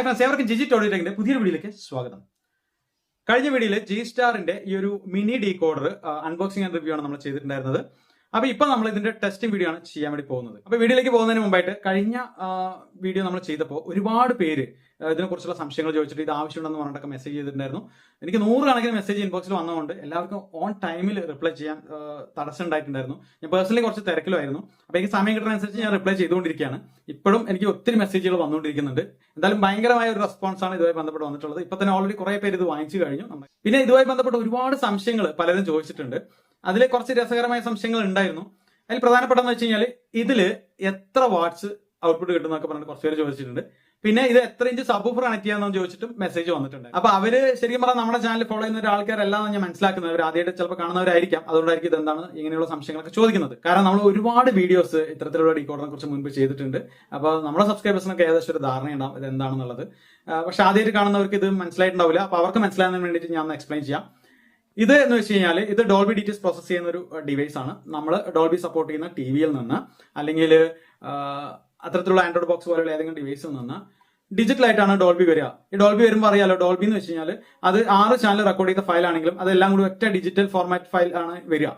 Hi friends ഏവർക്കും ജിജി ടോഡിന്റെ പുതിയൊരു വീഡിയോയിലേക്ക് സ്വാഗതം. കഴിഞ്ഞ വീഡിയോയിൽ ജി സ്റ്റാറിന്റെ ഈ ഒരു mini decoder unboxing and review ആണ് നമ്മൾ ചെയ്തിട്ടുണ്ടായിരുന്നത്. അപ്പൊ ഇപ്പൊ നമ്മൾ ഇതിന്റെ ടെസ്റ്റിംഗ് വീഡിയോ ആണ് ചെയ്യാൻ വേണ്ടി പോകുന്നത്. അപ്പൊ വീഡിയോയിലേക്ക് പോകുന്നതിന് മുമ്പായിട്ട് കഴിഞ്ഞ വീഡിയോ നമ്മൾ ചെയ്തപ്പോൾ ഒരുപാട് പേര് ഇതിനെക്കുറിച്ചുള്ള സംശയങ്ങൾ ചോദിച്ചിട്ട് ഇത് ആവശ്യമുണ്ടെന്ന് പറഞ്ഞിട്ടൊക്കെ മെസ്സേജ് ചെയ്തിട്ടുണ്ടായിരുന്നു. എനിക്ക് നൂറുകണക്കിന് മെസ്സേജ് ഇൻബോക്സിൽ വന്നതുകൊണ്ട് എല്ലാവർക്കും ഓൺ ടൈമിൽ റിപ്ലൈ ചെയ്യാൻ തടസ്സം ഉണ്ടായിട്ടുണ്ടായിരുന്നു. ഞാൻ പേഴ്സണലി കുറച്ച് തിരക്കിലായിരുന്നു. അപ്പൊ എനിക്ക് സമയം കിട്ടുന്നതനുസരിച്ച് ഞാൻ റിപ്ലൈ ചെയ്തുകൊണ്ടിരിക്കുകയാണ്. ഇപ്പോഴും എനിക്ക് ഒത്തിരി മെസ്സേജുകൾ വന്നുകൊണ്ടിരിക്കുന്നുണ്ട്. എന്തായാലും ഭയങ്കരമായ ഒരു റെസ്പോൺസ് ആണ് ഇതുമായി ബന്ധപ്പെട്ട് വന്നിട്ടുള്ളത്. ഇപ്പൊ തന്നെ ഓൾറെഡി കുറെ പേര് ഇത് വാങ്ങിച്ചു കഴിഞ്ഞു. പിന്നെ ഇതുമായി ബന്ധപ്പെട്ട് ഒരുപാട് സംശയങ്ങൾ പലരും ചോദിച്ചിട്ടുണ്ട്. അതിൽ കുറച്ച് രസകരമായ സംശയങ്ങൾ ഉണ്ടായിരുന്നു. അതിൽ പ്രധാനപ്പെട്ടതെന്ന് വെച്ച് കഴിഞ്ഞാൽ ഇതിൽ എത്ര വാട്സ് ഔട്ട്പുട്ട് കിട്ടുന്നൊക്കെ പറഞ്ഞിട്ട് കുറച്ച് പേര് ചോദിച്ചിട്ടുണ്ട്. പിന്നെ ഇത് എത്ര ഇഞ്ച് സബൂഫർ കണക്ട് ചെയ്യാന്ന് ചോദിച്ചിട്ടും മെസ്സേജ് വന്നിട്ടുണ്ട്. അപ്പൊ അവർ ശരിക്കും പറഞ്ഞാൽ നമ്മുടെ ചാനൽ ഫോളോ ചെയ്യുന്ന ഒരു ആൾക്കാരെല്ലാം ഞാൻ മനസ്സിലാക്കുന്നത്. അവർ ആദ്യമായിട്ട് ചിലപ്പോൾ കാണുന്നവരായിരിക്കാം. അതുകൊണ്ടായിരിക്കും ഇതെന്താണ് ഇങ്ങനെയുള്ള സംശയങ്ങളൊക്കെ ചോദിക്കുന്നത്. കാരണം നമ്മൾ ഒരുപാട് വീഡിയോസ് ഇത്തരത്തിലുള്ള ഡീകോഡറിനെ കുറിച്ച് മുൻപ് ചെയ്തിട്ടുണ്ട്. അപ്പോൾ നമ്മുടെ സബ്സ്ക്രൈബേഴ്സിനൊക്കെ ഏകദേശം ഒരു ധാരണയുണ്ടാവും ഇത് എന്താണെന്നുള്ളത്. പക്ഷെ ആദ്യമായിട്ട് കാണുന്നവർക്ക് ഇത് മനസ്സിലായിട്ടുണ്ടാവില്ല. അപ്പൊ അവർക്ക് മനസ്സിലാകാൻ വേണ്ടിയിട്ട് ഞാൻ എക്സ്പ്ലെയിൻ ചെയ്യാം. ഇത് എന്ന് വെച്ച് കഴിഞ്ഞാൽ ഇത് ഡോൾബി ഡീറ്റെയിൽസ് പ്രോസസ് ചെയ്യുന്ന ഒരു ഡിവൈസ് ആണ്. നമ്മൾ ഡോൾബി സപ്പോർട്ട് ചെയ്യുന്ന ടി വിയിൽ നിന്ന് അല്ലെങ്കിൽ അത്തരത്തിലുള്ള ആൻഡ്രോയിഡ് ബോക്സ് പോലെയുള്ള ഏതെങ്കിലും ഡിവൈസിൽ നിന്ന് ഡിജിറ്റൽ ആയിട്ടാണ് ഡോൾബി വരിക. ഈ ഡോൾബി വരുമ്പോൾ അറിയാലോ ഡോൾബി എന്ന് വെച്ച് കഴിഞ്ഞാൽ അത് ആറ് ചാനൽ റെക്കോർഡ് ചെയ്ത ഫയൽ ആണെങ്കിലും അതെല്ലാം കൂടി ഒറ്റ ഡിജിറ്റൽ ഫോർമാറ്റ് ഫയൽ ആണ് വരിക.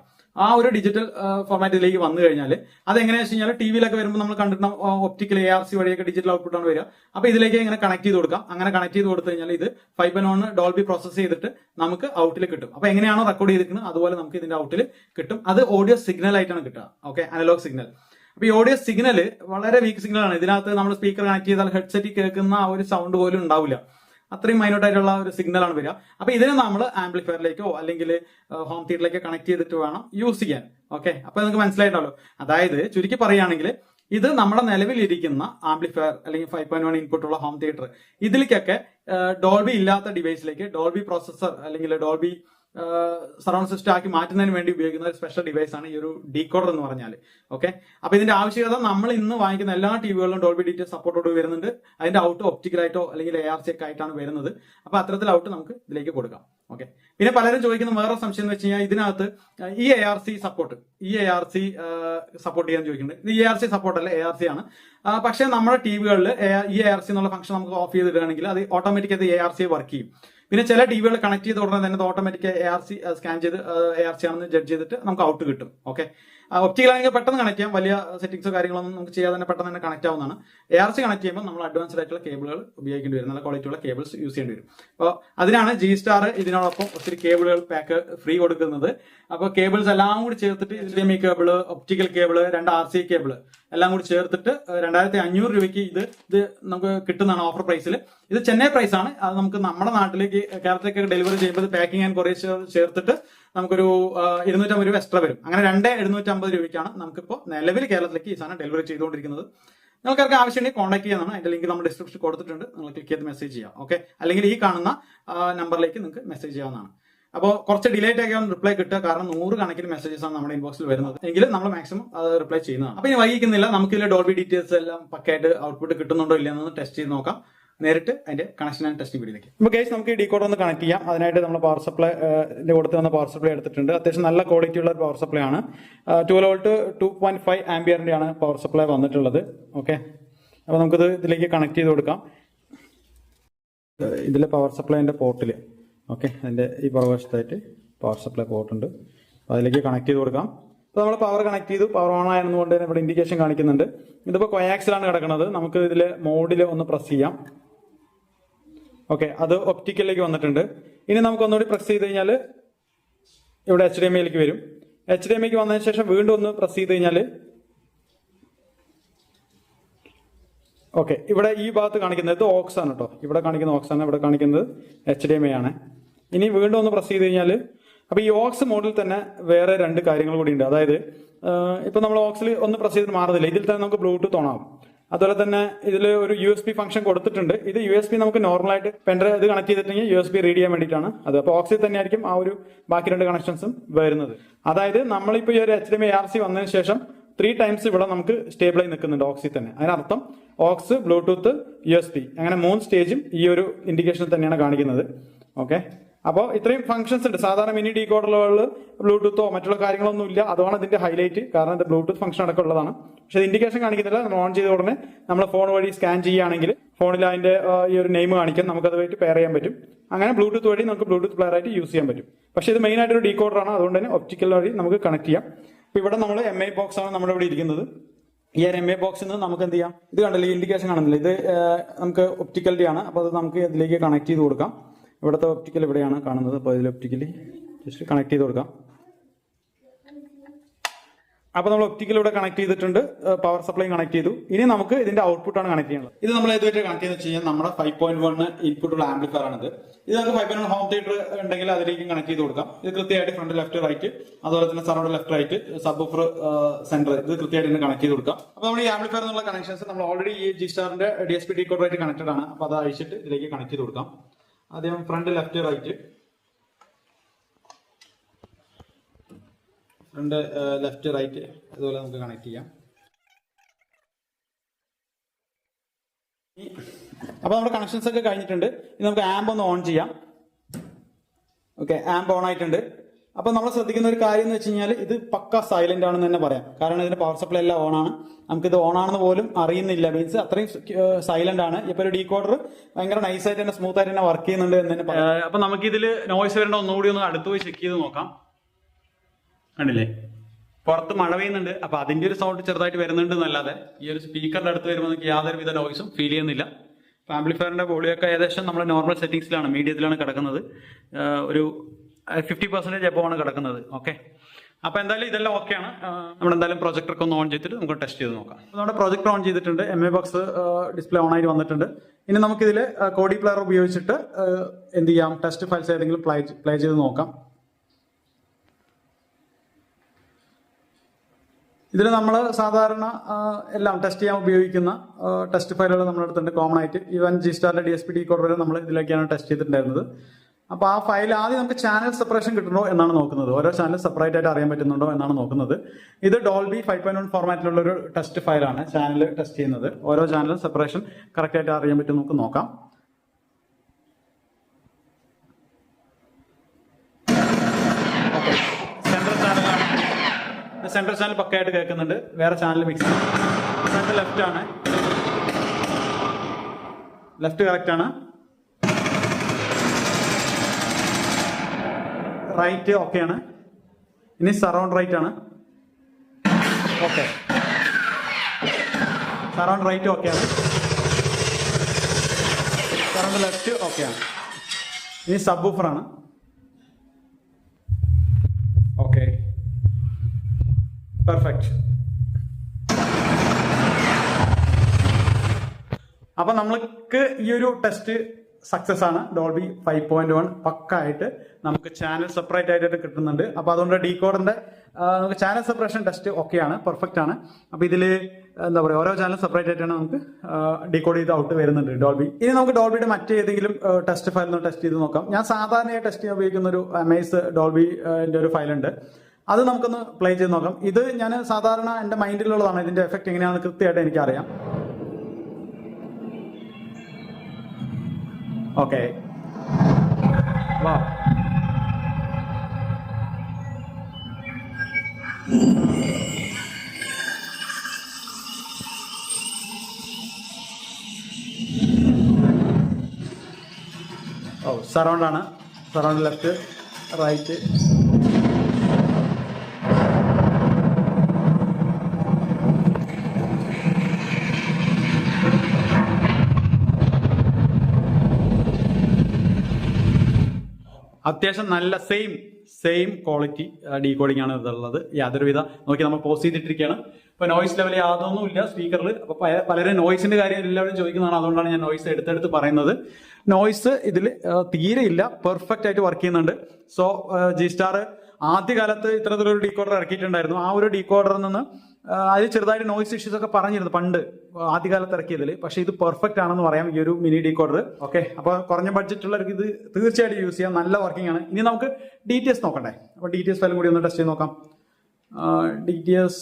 ആ ഒരു ഡിജിറ്റൽ ഫോർമാറ്റിലേക്ക് വന്നു കഴിഞ്ഞാൽ അത് എങ്ങനെയാണെന്ന് വെച്ച് കഴിഞ്ഞാൽ ടി വിയിലൊക്കെ വരുമ്പോൾ നമ്മൾ കണ്ടിട്ടുള്ള ഒപ്റ്റിക്കൽ എ ആർ സി വഴിയൊക്കെ ഡിജിറ്റൽ ഔട്ട്പുട്ട് ആണ് വരിക. അപ്പോൾ ഇതിലേക്ക് ഇങ്ങനെ കണക്ട് ചെയ്ത് കൊടുക്കാം. അങ്ങനെ കണക്ട് ചെയ്ത് കൊടുത്തു കഴിഞ്ഞാൽ ഇത് ഫൈബർ ഓൺ ഡോൾബി പ്രോസസ് ചെയ്തിട്ട് നമുക്ക് ഔട്ടിൽ കിട്ടും. അപ്പോൾ എങ്ങനെയാണോ റെക്കോർഡ് ചെയ്തിരിക്കുന്നത് അതുപോലെ നമുക്ക് ഇതിന്റെ ഔട്ടിൽ കിട്ടും. അത് ഓഡിയോ സിഗ്നൽ ആയിട്ടാണ് കിട്ടുക. ഓക്കെ അനലോഗ് സിഗ്നൽ അപ്പൊ ഈ ഓഡിയോ സിഗ്നൽ വളരെ വീക്ക് സിഗ്നൽ ആണ്. ഇതിനകത്ത് നമ്മൾ സ്പീക്കർ കണക്ട് ചെയ്താൽ ഹെഡ്സെറ്റിൽ കേൾക്കുന്ന ആ ഒരു സൗണ്ട് പോലും ഉണ്ടാവില്ല. അത്രയും മൈനോട്ടായിട്ടുള്ള ഒരു സിഗ്നൽ ആണ് വരിക. അപ്പൊ ഇതിനെ നമ്മൾ ആംപ്ലിഫയറിലേക്കോ അല്ലെങ്കിൽ ഹോം തിയേറ്ററിലേക്കോ കണക്ട് ചെയ്തിട്ട് വേണം യൂസ് ചെയ്യാൻ. ഓക്കെ അപ്പൊ നിങ്ങൾക്ക് മനസ്സിലായിട്ടുണ്ടല്ലോ അതായത് ചുരുക്കി പറയുകയാണെങ്കിൽ ഇത് നമ്മുടെ നിലവിലിരിക്കുന്ന ആംപ്ലിഫയർ അല്ലെങ്കിൽ ഫൈവ് പോയിന്റ് വൺ ഇൻപുട്ട് ഉള്ള ഹോം തിയേറ്റർ ഇതിലേക്കൊക്കെ ഡോൾബി ഇല്ലാത്ത ഡിവൈസിലേക്ക് ഡോൾബി പ്രോസസർ അല്ലെങ്കിൽ ഡോൾബി സറൗണ്ട് സിസ്റ്റം ആക്കി മാറ്റുന്നതിന് വേണ്ടി ഉപയോഗിക്കുന്ന ഒരു സ്പെഷ്യൽ ഡിവൈസ് ആണ് ഈ ഒരു ഡീകോഡർ എന്ന് പറഞ്ഞാൽ ഓക്കെ അപ്പൊ ഇതിന്റെ ആവശ്യകത നമ്മൾ ഇന്ന് വാങ്ങിക്കുന്ന എല്ലാ ടിവികളിലും ഡോൾബി ഡീറ്റെയിൽ സപ്പോർട്ടോട് വരുന്നുണ്ട്. അതിന്റെ ഔട്ട് ഒപ്റ്റിക്കലായിട്ടോ അല്ലെങ്കിൽ എ ആർ സി ആയിട്ടാണ് വരുന്നത്. അപ്പൊ അത്തരത്തിൽ ഔട്ട് നമുക്ക് ഇതിലേക്ക് കൊടുക്കാം. ഓക്കെ പിന്നെ പലരും ചോദിക്കുന്ന വേറെ സംശയം എന്ന് വെച്ച് കഴിഞ്ഞാൽ ഇതിനകത്ത് ഈ എ ആർ സി സപ്പോർട്ട് ഈ എ ആർ സി സപ്പോർട്ട് ചെയ്യാൻ ചോദിക്കുന്നുണ്ട്. ഇത് എ ആർ സി സപ്പോർട്ട് അല്ല എ ആർ സി ആണ്. പക്ഷേ നമ്മുടെ ടിവികളിൽ ഈ എ ആർ സി എന്നുള്ള ഫംഗ്ഷൻ നമുക്ക് ഓഫ് ചെയ്തിടുകയാണെങ്കിൽ അത് ഓട്ടോമാറ്റിക് അത് എ ആർ സി വർക്ക് ചെയ്യും. പിന്നെ ചില ടി വികൾ കണക്ട് ചെയ്ത ഉടനെ തന്നെ automatic A R C scan ചെയ്ത് എ ആർ സി ആണെന്ന് ജഡ്ജ് ചെയ്തിട്ട് നമുക്ക് ഔട്ട് കിട്ടും. ഓക്കെ ഒപ്റ്റിക്കലാണെങ്കിൽ പെട്ടെന്ന് കണക്ട് ചെയ്യാം. വലിയ സെറ്റിംഗ്സോ കാര്യങ്ങളൊന്നും നമുക്ക് ചെയ്യാതെ തന്നെ പെട്ടെന്ന് തന്നെ കണക്ട് ആവുന്നതാണ്. എ ആർ സി കണക്ട് ചെയ്യുമ്പോൾ നമ്മൾ അഡ്വാൻസ്ഡ് ആയിട്ടുള്ള കേബിളുകൾ ഉപയോഗിക്കേണ്ടി വരും. നല്ല ക്വാളിറ്റിയുള്ള കേബിൾസ് യൂസ് ചെയ്യേണ്ടി വരും. അപ്പോൾ അതിനാണ് ജി സ്റ്റാർ ഇതിനോടൊപ്പം ഒത്തിരി കേബിളുകൾ പാക്ക് ഫ്രീ കൊടുക്കുന്നത്. അപ്പോൾ കേബിൾസ് എല്ലാം കൂടി ചേർത്തിട്ട് H D M I cable optical cable രണ്ട് ആർ സി കേബിൾ എല്ലാം കൂടി ചേർത്തിട്ട് രണ്ടായിരത്തി അഞ്ഞൂറ് രൂപയ്ക്ക് ഇത് ഇത് നമുക്ക് കിട്ടുന്നതാണ് ഓഫർ പ്രൈസിൽ ഇത് ചെന്നൈ പ്രൈസ് ആണ്. അത് നമുക്ക് നമ്മുടെ നാട്ടിലേക്ക് കേരളത്തിലേക്ക് ഡെലിവറി ചെയ്യുമ്പോൾ പാക്കിംഗ് ആൻഡ് കൊറിയർ ചേർത്തിട്ട് നമുക്കൊരു ഇരുന്നൂറ്റമ്പത് രൂപ എക്സ്ട്രാ വരും. അങ്ങനെ രണ്ട് എഴുന്നൂറ്റമ്പത് രൂപയ്ക്കാണ് നമുക്കിപ്പോൾ നിലവിൽ കേരളത്തിലേക്ക് ഈ സാധനം ഡെലിവറി ചെയ്തുകൊണ്ടിരിക്കുന്നത്. നിങ്ങൾക്കാർക്ക് ആവശ്യമുണ്ടെങ്കിൽ കോൺടാക്ട് ചെയ്യാനാണ് അതിന്റെ ലിങ്ക് നമ്മൾ ഡിസ്ക്രിപ്ഷൻ കൊടുത്തിട്ടുണ്ട്. നിങ്ങൾ ക്ലിക്ക് ചെയ്ത് മെസ്സേജ് ചെയ്യാം. ഓക്കെ അല്ലെങ്കിൽ ഈ കാണുന്ന നമ്പറിലേക്ക് നിങ്ങൾക്ക് മെസ്സേജ് ചെയ്യാവുന്നതാണ്. അപ്പോൾ കുറച്ച് ഡിലേറ്റ് ആക്കി റിപ്ലൈ കിട്ടുക. കാരണം നൂറ് കണക്കിന് മെസ്സേജസ് ആണ് നമ്മുടെ ഇൻബോക്സിൽ വരുന്നത്. എങ്കിലും നമ്മൾ മാക്സിമം അത് റിപ്ലൈ ചെയ്യുന്നതാണ്. അപ്പോൾ ഇനി വൈകിക്കുന്നില്ല. നമുക്ക് ഇതിലെ ഡോൾബി ഡീറ്റെയിൽസ് എല്ലാം പക്കായിട്ട് ഔട്ട്പുട്ട് കിട്ടുന്നുണ്ടോ ഇല്ലെന്ന് ടെസ്റ്റ് ചെയ്ത് നോക്കാം. നേരിട്ട് അതിന്റെ കണക്ഷൻ ആൻഡ് ടെസ്റ്റിംഗ് വീഡിയോയിലേക്ക് ഇപ്പോൾ കേസ് നമുക്ക് ഈ ഡീകോഡർ ഒന്ന് കണക്ട് ചെയ്യാം. അതിനായിട്ട് നമ്മൾ പവർ സപ്ലൈ കൊടുത്ത് തന്ന പവർ സപ്ലൈ എടുത്തിട്ടുണ്ട്. അത്യാവശ്യം നല്ല ക്വാളിറ്റി ഉള്ള പവർ സപ്ലൈ ആണ്. Twelve volt two point five ആംബിയറിന്റെ ആണ് പവർ സപ്ലൈ വന്നിട്ടുള്ളത്. ഓക്കെ അപ്പോൾ നമുക്കിത് ഇതിലേക്ക് കണക്ട് ചെയ്ത് കൊടുക്കാം. ഇതിലെ പവർ സപ്ലൈന്റെ പോർട്ടിൽ ഓക്കെ അതിന്റെ ഈ പുറകുവശത്തായിട്ട് പവർ സപ്ലൈ പോർട്ടുണ്ട് അപ്പോൾ അതിലേക്ക് കണക്ട് ചെയ്ത് കൊടുക്കാം. ഇപ്പോൾ നമ്മൾ പവർ കണക്ട് ചെയ്തു. പവർ ഓൺ ആയിരുന്നുകൊണ്ട് തന്നെ ഇവിടെ ഇൻഡിക്കേഷൻ കാണിക്കുന്നുണ്ട്. ഇതിപ്പോൾ കൊയാക്സിലാണ് കിടക്കുന്നത്. നമുക്ക് ഇതിൽ മോഡിൽ ഒന്ന് പ്രസ് ചെയ്യാം. ഓക്കെ അത് ഒപ്റ്റിക്കലിലേക്ക് വന്നിട്ടുണ്ട്. ഇനി നമുക്ക് ഒന്നുകൂടി പ്രസ് ചെയ്ത് കഴിഞ്ഞാൽ ഇവിടെ എച്ച് ഡി എം ഐയിലേക്ക് വരും. എച്ച് ഡി എം ഐക്ക് വന്നതിന് ശേഷം വീണ്ടും ഒന്ന് പ്രസ് ചെയ്ത് കഴിഞ്ഞാൽ ഓക്കെ ഇവിടെ ഈ ഭാഗത്ത് കാണിക്കുന്നത് ഓക്സ് ആണ് കേട്ടോ ഇവിടെ കാണിക്കുന്ന ഓക്സ് ആണ് ഇവിടെ കാണിക്കുന്നത് എച്ച് ഡി എം ഐ ആണ്. ഇനി വീണ്ടും ഒന്ന് പ്രസ് ചെയ്ത് കഴിഞ്ഞാൽ അപ്പൊ ഈ ഓക്സ് മോഡിൽ തന്നെ വേറെ രണ്ട് കാര്യങ്ങൾ കൂടി ഉണ്ട്. അതായത് ഇപ്പോൾ ഇപ്പൊ നമ്മൾ ഓക്സിൽ ഒന്ന് പ്രസ് ചെയ്ത് മാറുന്നില്ല. ഇതിൽ തന്നെ നമുക്ക് ബ്ലൂടൂത്ത് ഓണാവും അതുപോലെ തന്നെ ഇതിൽ ഒരു യു എസ് പി ഫംഗ്ഷൻ കൊടുത്തിട്ടുണ്ട്. ഇത് യു എസ് പി നമുക്ക് നോർമലായിട്ട് പെൻഡർ ഇത് കണക്ട് ചെയ്തിട്ടുണ്ടെങ്കിൽ യു എസ് പി റീഡ് ചെയ്യാൻ വേണ്ടിയിട്ടാണ്. അത് അപ്പോൾ ഓക്സിൽ തന്നെയായിരിക്കും ആ ഒരു ബാക്കി രണ്ട് കണക്ഷൻസും വരുന്നത്. അതായത് നമ്മളിപ്പോൾ ഈ ഒരു H D M R C വന്നതിന് ശേഷം ത്രീ ടൈംസ് ഇവിടെ നമുക്ക് സ്റ്റേബിളായി നിൽക്കുന്നുണ്ട് ഓക്സി തന്നെ. അതിനർത്ഥം aux Bluetooth U S P അങ്ങനെ മൂന്ന് സ്റ്റേജും ഈ ഒരു ഇൻഡിക്കേഷൻ തന്നെയാണ് കാണിക്കുന്നത്. ഓക്കെ അപ്പോൾ ഇത്രയും ഫംഗ്ഷൻസ് ഉണ്ട്. സാധാരണ മിനി ഡീകോഡറുകളിൽ ബ്ലൂടൂത്തോ മറ്റുള്ള കാര്യങ്ങളൊന്നും ഇല്ല. അതാണ് ഇതിന്റെ ഹൈലൈറ്റ് കാരണം ഇത് ബ്ലൂടൂത്ത് ഫംഗ്ഷൻ അടക്കം ഉള്ളതാണ്. പക്ഷെ ഇത് ഇൻഡിക്കേഷൻ കാണിക്കുന്നില്ല. നമ്മൾ ഓൺ ചെയ്ത ഉടനെ നമ്മൾ ഫോൺ വഴി സ്കാൻ ചെയ്യുകയാണെങ്കിൽ ഫോണിൽ അതിന്റെ ഈ ഒരു നെയിം കാണിക്കും. നമുക്ക് അതുമായിട്ട് പെയർ ചെയ്യാൻ പറ്റും. അങ്ങനെ ബ്ലൂടൂത്ത് വഴി നമുക്ക് ബ്ലൂടൂത്ത് പ്ലെയർ ആയിട്ട് യൂസ് ചെയ്യാൻ പറ്റും. പക്ഷെ ഇത് മെയിൻ ആയിട്ട് ഒരു ഡീകോഡർ ആണ്. അതുകൊണ്ട് തന്നെ ഒപ്റ്റിക്കൽ വഴി നമുക്ക് കണക്ട് ചെയ്യാം. ഇപ്പൊ ഇവിടെ നമ്മൾ എം ഐ ബോക്സ് ആണ് നമ്മുടെ ഇവിടെ ഇരിക്കുന്നത്. ഈ ഒരു എം എ ബോക്സിൽ നിന്ന് നമുക്ക് എന്ത് ചെയ്യാം? ഇത് കണ്ടല്ലോ ഇൻഡിക്കേഷൻ കാണുന്നില്ല? ഇത് നമുക്ക് ഒപ്റ്റിക്കലിന്റെ ആണ്. അപ്പോൾ അത് നമുക്ക് ഇതിലേക്ക് കണക്ട് ചെയ്ത് കൊടുക്കാം. ഇവിടുത്തെ ഒപ്റ്റിക്കൽ ഇവിടെയാണ് കാണുന്നത്. അപ്പോൾ ഇതിൽ ഒപ്റ്റിക്കലി ജസ്റ്റ് കണക്ട് ചെയ്ത് കൊടുക്കാം. അപ്പോൾ നമ്മൾ ഒപ്റ്റിക്കൽ ഇവിടെ കണക്ട് ചെയ്തിട്ടുണ്ട്. പവർ സപ്ലൈ കണക്ട് ചെയ്തു. ഇനി നമുക്ക് ഇതിന്റെ ഔട്ട്പുട്ടാണ് കണക്ട് ചെയ്യുന്നത്. ഇത് നമ്മൾ ഏതുമായിട്ട് കണക്ട് ചെയ്ത് കഴിഞ്ഞാൽ നമ്മുടെ ഫൈവ് പോയിന്റ് വൺ ഇൻപുട്ടുള്ള ആംപ്ലിഫയർ ആണിത്. ഇത് നമുക്ക് ഫൈവ് പോയിന്റ് ഹോം തിയേറ്റർ ഉണ്ടെങ്കിൽ അതിലേക്ക് കണക്ട് ചെയ്ത് കൊടുക്കാം. ഇത് കൃത്യമായിട്ട് ഫ്രണ്ട് ലെഫ്റ്റ് റൈറ്റ് അതുപോലെ തന്നെ surround left right subwoofer centre ഇത് കൃത്യമായിട്ട് കണക്ട് ചെയ്ത് കൊടുക്കാം. അപ്പോൾ നമ്മൾ ഈ ആംപ്ലിഫയർ എന്നുള്ള കണക്ഷൻസ് നമ്മൾ ഓൾറെഡി ഈ ജി സ്റ്റാറിന്റെ ഡി എസ് പി ഡി കോഡറായിട്ട് കണക്റ്റഡ് ആണ്. അപ്പൊ അത് അഴിച്ചിട്ട് ഇതിലേക്ക് കണക്ട് ചെയ്ത് കൊടുക്കാം. ആദ്യം front left right front left right അതുപോലെ നമുക്ക് കണക്ട് ചെയ്യാം. അപ്പോൾ നമ്മുടെ കണക്ഷൻസ് ഒക്കെ കഴിഞ്ഞിട്ടുണ്ട്. ഇനി നമുക്ക് ആംബ് ഒന്ന് ഓൺ ചെയ്യാം. ഓക്കെ ആംബ് ഓൺ ആയിട്ടുണ്ട്. അപ്പൊ നമ്മൾ ശ്രദ്ധിക്കുന്ന ഒരു കാര്യം എന്ന് വെച്ച് കഴിഞ്ഞാൽ ഇത് പക്ക സൈലന്റ് ആണെന്ന് തന്നെ പറയാം. കാരണം ഇതിന്റെ പവർ സപ്ലൈ എല്ലാം ഓൺ ആണ്. നമുക്ക് ഇത് ഓൺ ആണെന്ന് പോലും അറിയുന്നില്ല. മീൻസ് അത്രയും സൈലന്റ് ആണ്. ഇപ്പൊ ഒരു ഡീകോഡർ ഭയങ്കര നൈസ് ആയിട്ട് തന്നെ സ്മൂത്ത് ആയിട്ട് തന്നെ വർക്ക് ചെയ്യുന്നുണ്ട് എന്ന് തന്നെ പറയാം. അപ്പൊ നമുക്ക് ഇതിൽ നോയ്സ് വരേണ്ട ഒന്നുകൂടി ഒന്ന് അടുത്ത് പോയി ചെക്ക് ചെയ്ത് നോക്കാം. കണ്ടില്ലേ? പുറത്ത് മഴ പെയ്യുന്നുണ്ട്. അപ്പൊ അതിന്റെ ഒരു സൗണ്ട് ചെറുതായിട്ട് വരുന്നുണ്ട് എന്നല്ലാതെ ഈ ഒരു സ്പീക്കറിന്റെ അടുത്ത് വരുമ്പോൾ നമുക്ക് യാതൊരുവിധ നോയ്സും ഫീൽ ചെയ്യുന്നില്ല. ആംപ്ലിഫയറിന്റെ വോളിയൊക്കെ ഏകദേശം നമ്മൾ നോർമൽ സെറ്റിംഗ്സിലാണ് മീഡിയത്തിലാണ് കിടക്കുന്നത്. ഒരു ഫിഫ്റ്റി പെർസെന്റേജ് എബോവാണ് കിടക്കുന്നത് ഓക്കെ അപ്പോൾ എന്തായാലും ഇതെല്ലാം ഓക്കെയാണ് നമ്മൾ എന്തായാലും പ്രൊജക്ടർ ഒന്ന് ഓൺ ചെയ്തിട്ട് നമുക്ക് ടെസ്റ്റ് ചെയ്ത് നോക്കാം. നമ്മുടെ പ്രൊജക്ടർ ഓൺ ചെയ്തിട്ടുണ്ട് M A box display on ആയിട്ട് വന്നിട്ടുണ്ട്. ഇനി നമുക്കിതിൽ കോഡി പ്ലെയർ ഉപയോഗിച്ചിട്ട് എന്ത് ചെയ്യാം? ടെസ്റ്റ് ഫയൽസ് ഏതെങ്കിലും പ്ലേ ചെയ്ത് നോക്കാം. ഇതിൽ നമ്മൾ സാധാരണ എല്ലാം ടെസ്റ്റ് ചെയ്യാൻ ഉപയോഗിക്കുന്ന ടെസ്റ്റ് ഫയലുകൾ നമ്മുടെ അടുത്തുണ്ട്. കോമൺ ആയിട്ട് ഈവൻ ജി സ്റ്റാറിന്റെ D S P decode വരെ നമ്മൾ ഇതിലേക്കാണ് ടെസ്റ്റ് ചെയ്തിട്ടുണ്ടായിരുന്നത്. അപ്പോൾ ആ ഫയൽ ആദ്യം നമുക്ക് ചാനൽ സെപ്പറേഷൻ കിട്ടണോ എന്നാണ് നോക്കുന്നത്. ഓരോ ചാനൽ സെപ്പറേറ്റ് ആയിട്ട് അറിയാൻ പറ്റുന്നുണ്ടോ എന്നാണ് നോക്കുന്നത്. ഇത് ഡോൾബി ഫൈവ് പോയിന്റ് വൺ ഫോർമാറ്റിലുള്ള ഒരു ടെസ്റ്റ് ഫയലാണ് ചാനൽ ടെസ്റ്റ് ചെയ്യുന്നത്. ഓരോ ചാനലും സെപ്പറേഷൻ കറക്റ്റ് ആയിട്ട് അറിയാൻ പറ്റും നമുക്ക് നോക്കാം. സെൻട്രൽ ചാനലാണ് സെൻട്രൽ ചാനൽ പക്കയായിട്ട് കേൾക്കുന്നുണ്ട്. വേറെ ചാനൽ മിക്സ് സെൻട്രൽ ലെഫ്റ്റ് ആണ്. ലെഫ്റ്റ് കറക്റ്റ് ആണ്. റൈറ്റ് ഓക്കെ ആണ് ഇനി സറൗണ്ട് റൈറ്റ് ആണ്. ഓക്കെ സറൗണ്ട് റൈറ്റ് ഓക്കെ ആണ് സറൗണ്ട് ലെഫ്റ്റ് ഓക്കെ ആണ് ഇനി സബ് ആണ്. ഓക്കെ പെർഫെക്റ്റ് അപ്പൊ നമ്മൾക്ക് ഈ ഒരു ടെസ്റ്റ് സക്സസ് ആണ്. ഡോൾബി ഫൈവ് പോയിന്റ് വൺ പക്കായിട്ട് നമുക്ക് ചാനൽ സെപ്പറേറ്റ് ആയിട്ട് കിട്ടുന്നുണ്ട്. അപ്പൊ അതുകൊണ്ട് ഡീകോഡറിന്റെ നമുക്ക് ചാനൽ സെപ്പറേഷൻ ടെസ്റ്റ് ഓക്കെയാണ് പെർഫെക്റ്റ് ആണ്. അപ്പൊ ഇതിൽ എന്താ പറയുക ഓരോ ചാനൽ സെപ്പറേറ്റ് ആയിട്ടാണ് നമുക്ക് ഡീകോഡ് ചെയ്ത് ഔട്ട് വരുന്നുണ്ട് ഡോൾബി ഇനി നമുക്ക് ഡോൾബിയുടെ മറ്റേതെങ്കിലും ടെസ്റ്റ് ഫയൽ ഒന്ന് ടെസ്റ്റ് ചെയ്ത് നോക്കാം. ഞാൻ സാധാരണയായി ടെസ്റ്റ് ചെയ്യാൻ ഉപയോഗിക്കുന്ന ഒരു അമേസ് ഡോൾബിന്റെ ഒരു ഫയൽ ഉണ്ട്. അത് നമുക്കൊന്ന് പ്ലേ ചെയ്ത് നോക്കാം. ഇത് ഞാൻ സാധാരണ എന്റെ മൈൻഡിലുള്ളതാണ് ഇതിന്റെ എഫക്ട് എങ്ങനെയാണെന്ന് കൃത്യമായിട്ട് എനിക്കറിയാം. ഓക്കെ വാ ഓ സറൗണ്ട് ആണ് സറൗണ്ട് ലെഫ്റ്റ് റൈറ്റ് അത്യാവശ്യം നല്ല സെയിം സെയിം ക്വാളിറ്റി ഡീകോഡിംഗ് ആണ് ഇതുള്ളത്. യാതൊരുവിധ നോക്കി നമ്മൾ പോസ്റ്റ് ചെയ്തിട്ടിരിക്കുകയാണ്. ഇപ്പൊ നോയ്സ് ലെവൽ യാതൊന്നും ഇല്ല സ്പീക്കറിൽ അപ്പോൾ പല- പലരും നോയ്സിന്റെ കാര്യം എല്ലാവരും ചോദിക്കുന്നതാണ്. അതുകൊണ്ടാണ് ഞാൻ നോയ്സ് എടുത്തെടുത്ത് പറയുന്നത്. നോയ്സ് ഇതിൽ തീരെ ഇല്ല. പെർഫെക്റ്റ് ആയിട്ട് വർക്ക് ചെയ്യുന്നുണ്ട്. സോ ജി സ്റ്റാർ ആദ്യകാലത്ത് ഇത്തരത്തിലൊരു ഡീകോഡർ ഇറക്കിയിട്ടുണ്ടായിരുന്നു. ആ ഒരു ഡീകോഡറിൽ നിന്ന് അതിൽ ചെറുതായിട്ട് നോയ്സ് ഇഷ്യൂസ് ഒക്കെ പറഞ്ഞിരുന്നു പണ്ട് ആദ്യകാലത്ത് ഇറക്കിയതിൽ പക്ഷെ ഇത് പെർഫെക്റ്റ് ആണെന്ന് പറയാം ഈ ഒരു മിനി ഡീകോഡർ ഓക്കെ അപ്പോൾ കുറഞ്ഞ ബഡ്ജറ്റുള്ളവർക്ക് ഇത് തീർച്ചയായിട്ടും യൂസ് ചെയ്യാം. നല്ല വർക്കിംഗ് ആണ്. ഇനി നമുക്ക് ഡി ടി എസ് നോക്കണ്ടേ? അപ്പോൾ എസ് ഫയലും കൂടി ഒന്ന് ടെസ്റ്റ് ചെയ്ത് നോക്കാം. ഡി ടി എസ്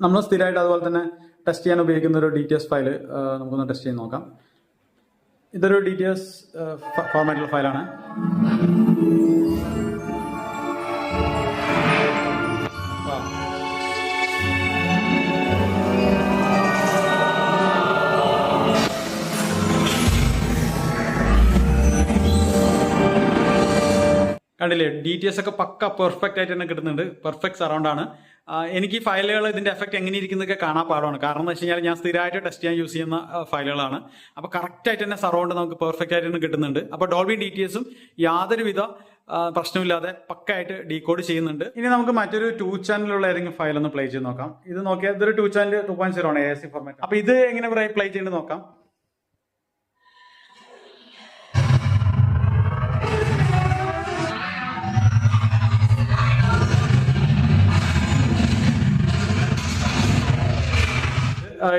നമ്മൾ സ്ഥിരമായിട്ട് അതുപോലെ തന്നെ ടെസ്റ്റ് ചെയ്യാൻ ഉപയോഗിക്കുന്ന ഒരു ഡി ടി എസ് ഫയൽ നമുക്കൊന്ന് ടെസ്റ്റ് ചെയ്ത് നോക്കാം. ഇതൊരു ഡി ടി എസ് ഫോർമാറ്റിലുള്ള ഫയലാണ് കണ്ടില്ലേ? ഡീറ്റെയിൽസ് ഒക്കെ പക്ക പെർഫെക്റ്റ് ആയിട്ട് തന്നെ കിട്ടുന്നുണ്ട്. പെർഫെക്റ്റ് സറൗണ്ട് ആണ്. എനിക്ക് ഫയലുകൾ ഇതിന്റെ എഫക്ട് എങ്ങനെ ഇരിക്കുന്നതൊക്കെ കാണാൻ പാടാണ്. കാരണം എന്ന് വെച്ച് കഴിഞ്ഞാൽ ഞാൻ സ്ഥിരമായിട്ട് ടെസ്റ്റ് ചെയ്യാൻ യൂസ് ചെയ്യുന്ന ഫയലുകളാണ്. അപ്പോൾ കറക്റ്റ് ആയിട്ട് തന്നെ സറൗണ്ട് നമുക്ക് പെർഫെക്റ്റ് ആയിട്ട് തന്നെ കിട്ടുന്നുണ്ട്. അപ്പോൾ ഡോൾബി ഡീറ്റെയിൽസും യാതൊരുവിധ പ്രശ്നമില്ലാതെ പക്ക ആയിട്ട് ഡീകോഡ് ചെയ്യുന്നുണ്ട്. ഇനി നമുക്ക് മറ്റൊരു ടു ചാനലുള്ള ഏതെങ്കിലും ഫയൽ ഒന്ന് പ്ലേ ചെയ്ത് നോക്കാം. ഇത് നോക്കിയാൽ ഇതൊരു two channel two point zero ആണ് എ സി ഫോർമാറ്റ് അപ്പോൾ ഇത് എങ്ങനെ പ്ലേ ചെയ്യേണ്ടത് നോക്കാം.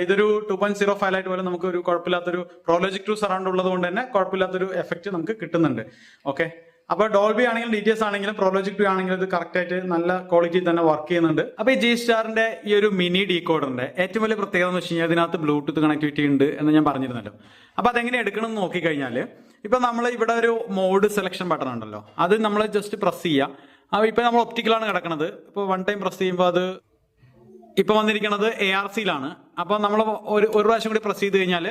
ഇതൊരു ടു പോയിന്റ് സീറോ ഫൈവ് ആയിട്ട് പോലെ നമുക്ക് ഒരു കുഴപ്പമില്ലാത്തൊരു പ്രോലോജിക് ടു സറൗണ്ട് ഉള്ളത് കൊണ്ട് തന്നെ കുഴപ്പമില്ലാത്തൊരു എഫക്റ്റ് നമുക്ക് കിട്ടുന്നുണ്ട്. ഓക്കെ അപ്പൊ ഡോൾബി ആണെങ്കിലും ഡി ടി എസ് ആണെങ്കിലും പ്രോലോജിക് ടു ആണെങ്കിലും ഇത് കറക്റ്റ് ആയിട്ട് നല്ല ക്വാളിറ്റി തന്നെ വർക്ക് ചെയ്യുന്നുണ്ട്. അപ്പൊ ഈ ജി സ്റ്റാറിന്റെ ഈ ഒരു മിനി ഡീകോഡറിന്റെ ഏറ്റവും വലിയ പ്രത്യേകത എന്ന് വെച്ച് കഴിഞ്ഞാൽ ഇതിനകത്ത് ബ്ലൂടൂത്ത് കണക്ടിവിറ്റി ഉണ്ട് എന്ന് ഞാൻ പറഞ്ഞിരുന്നല്ലോ. അപ്പൊ അതെങ്ങനെ എടുക്കണം എന്ന് നോക്കിക്കഴിഞ്ഞാൽ ഇപ്പൊ നമ്മൾ ഇവിടെ ഒരു മോഡ് സെലക്ഷൻ ബട്ടൺ ഉണ്ടല്ലോ. അത് നമ്മൾ ജസ്റ്റ് പ്രസ് ചെയ്യുക. ഇപ്പൊ നമ്മൾ ഒപ്റ്റിക്കലാണ് കിടക്കുന്നത് ഇപ്പൊ വൺ ടൈം പ്രസ് ചെയ്യുമ്പോൾ അത് ഇപ്പൊ വന്നിരിക്കുന്നത് എ ആർ സിയിലാണ് അപ്പൊ നമ്മൾ ഒരു ഒരു പ്രാവശ്യം കൂടി പ്രസ് ചെയ്ത് കഴിഞ്ഞാൽ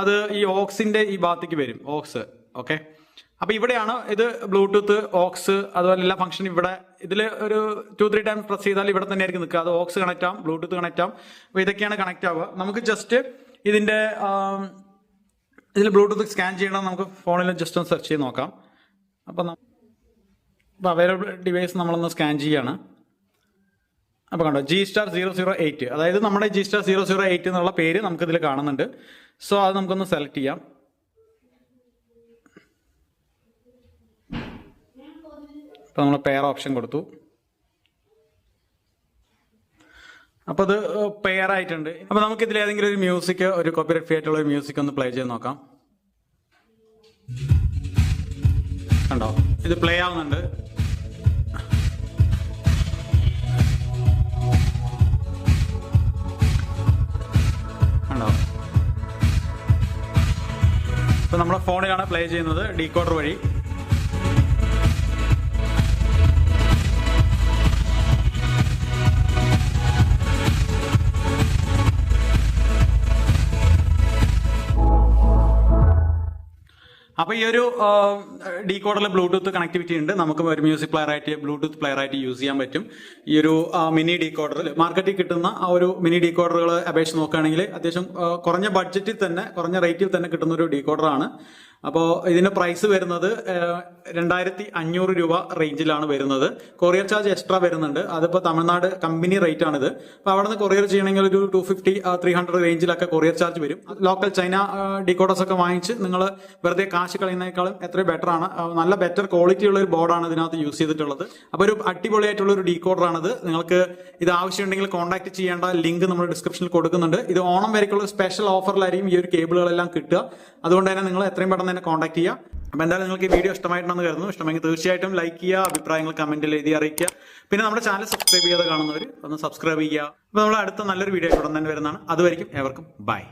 അത് ഈ ഓക്സിന്റെ ഈ ഭാഗത്തേക്ക് വരും. ഓക്സ് ഓക്കെ അപ്പൊ ഇവിടെയാണ് ഇത് ബ്ലൂടൂത്ത് ഓക്സ് അതുപോലെ എല്ലാ ഫംഗ്ഷൻ ഇവിടെ ഇതിൽ ഒരു ടു ത്രീ ടൈം പ്രസ് ചെയ്താൽ ഇവിടെ തന്നെ ആയിരിക്കും നിൽക്കുക. അത് ഓക്സ് കണക്ട് ആവും ബ്ലൂടൂത്ത് കണക്ട് ആവും. അപ്പൊ ഇതൊക്കെയാണ് കണക്ട് ആവുക. നമുക്ക് ജസ്റ്റ് ഇതിന്റെ ഇതിൽ ബ്ലൂടൂത്ത് സ്കാൻ ചെയ്യണം. നമുക്ക് ഫോണിൽ ജസ്റ്റ് ഒന്ന് സെർച്ച് ചെയ്ത് നോക്കാം. അപ്പം അപ്പോൾ അവൈലബിൾ ഡിവൈസ് നമ്മളൊന്ന് സ്കാൻ ചെയ്യാണ്. അപ്പോൾ കണ്ടോ G star zero zero eight അതായത് നമ്മുടെ G star zero zero eight എന്നുള്ള പേര് നമുക്ക് നമുക്കിതിൽ കാണുന്നുണ്ട്. സോ അത് നമുക്കൊന്ന് സെലക്ട് ചെയ്യാം. അപ്പോൾ നമ്മൾ പെയർ ഓപ്ഷൻ കൊടുത്തു. അപ്പോൾ അത് പെയർ ആയിട്ടുണ്ട്. അപ്പോൾ നമുക്ക് ഇതിൽ ഏതെങ്കിലും ഒരു മ്യൂസിക് ഒരു കോപ്പിറൈറ്റ് ഫ്രീ ആയിട്ടുള്ള ഒരു മ്യൂസിക് ഒന്ന് പ്ലേ ചെയ്ത് നോക്കാം. കണ്ടോ? ഇത് പ്ലേ ആവുന്നുണ്ട്. ഇപ്പൊ നമ്മുടെ ഫോണിലാണ് പ്ലേ ചെയ്യുന്നത് ഡീകോഡർ വഴി. അപ്പൊ ഈ ഒരു ഡീകോഡറിൽ ബ്ലൂടൂത്ത് കണക്ടിവിറ്റി ഉണ്ട്. നമുക്ക് ഒരു മ്യൂസിക് പ്ലെയർ ആയിട്ട് ബ്ലൂടൂത്ത് പ്ലെയർ ആയിട്ട് യൂസ് ചെയ്യാൻ പറ്റും. ഈ ഒരു മിനി ഡീകോഡറിൽ മാർക്കറ്റിൽ കിട്ടുന്ന ആ ഒരു മിനി ഡീകോഡറുകൾ അപേക്ഷിച്ച് നോക്കുകയാണെങ്കിൽ അത്യാവശ്യം കുറഞ്ഞ ബഡ്ജറ്റിൽ തന്നെ കുറഞ്ഞ റേറ്റിൽ തന്നെ കിട്ടുന്ന ഒരു ഡീകോഡറാണ് അപ്പോൾ ഇതിന്റെ പ്രൈസ് വരുന്നത് രണ്ടായിരത്തി അഞ്ഞൂറ് രൂപ റേഞ്ചിലാണ് വരുന്നത്. കൊറിയർ ചാർജ് എക്സ്ട്രാ വരുന്നുണ്ട്. അതിപ്പോൾ തമിഴ്നാട് കമ്പനി റേറ്റ് ആണിത്. അപ്പോൾ അവിടെ നിന്ന് കൊറിയർ ചെയ്യണമെങ്കിൽ ഒരു ടു ഫിഫ്റ്റി ത്രീ ഹൺഡ്രഡ് റേഞ്ചിലൊക്കെ കൊറിയർ ചാർജ് വരും. ലോക്കൽ ചൈന ഡീകോഡേഴ്സ് ഒക്കെ വാങ്ങിച്ച് നിങ്ങൾ വെറുതെ കാശ് കളയുന്നതിനേക്കാളും എത്രയും ബെറ്റർ ആണ്. നല്ല ബെറ്റർ ക്വാളിറ്റി ഉള്ള ഒരു ബോർഡാണ് ഇതിനകത്ത് യൂസ് ചെയ്തിട്ടുള്ളത്. അപ്പോൾ ഒരു അടിപൊളിയായിട്ടുള്ള ഒരു ഡീകോഡറാണിത് നിങ്ങൾക്ക് ഇത് ആവശ്യമുണ്ടെങ്കിൽ കോൺടാക്ട് ചെയ്യേണ്ട ലിങ്ക് നമ്മൾ ഡിസ്ക്രിപ്ഷനിൽ കൊടുക്കുന്നുണ്ട്. ഇത് ഓണം വരേക്കുള്ള സ്പെഷ്യൽ ഓഫറിലായിരിക്കും ഈ ഒരു കേബിളുകളെല്ലാം കിട്ടുക. അതുകൊണ്ട് തന്നെ നിങ്ങൾ എത്രയും പെട്ടെന്ന് തന്നെ കോൺടാക്ട് ചെയ്യുക അപ്പോൾ എന്തായാലും നിങ്ങൾക്ക് ഈ വീഡിയോ ഇഷ്ടമായിട്ടുണ്ടെന്ന് കരുതുന്നു. ഇഷ്ടമെങ്കിൽ തീർച്ചയായിട്ടും ലൈക്ക് ചെയ്യുക അഭിപ്രായങ്ങൾ കമന്റിൽ എഴുതി അറിയിക്കുക. പിന്നെ നമ്മുടെ ചാനൽ സബ്സ്ക്രൈബ് ചെയ്യാതെ കാണുന്നവർ ഒന്ന് സബ്സ്ക്രൈബ് ചെയ്യുക. അപ്പോൾ നമ്മൾ അടുത്ത നല്ലൊരു വീഡിയോ ഉടൻ തന്നെ വരുന്നതാണ്. അതുവരെയും ഏവർക്കും ബൈ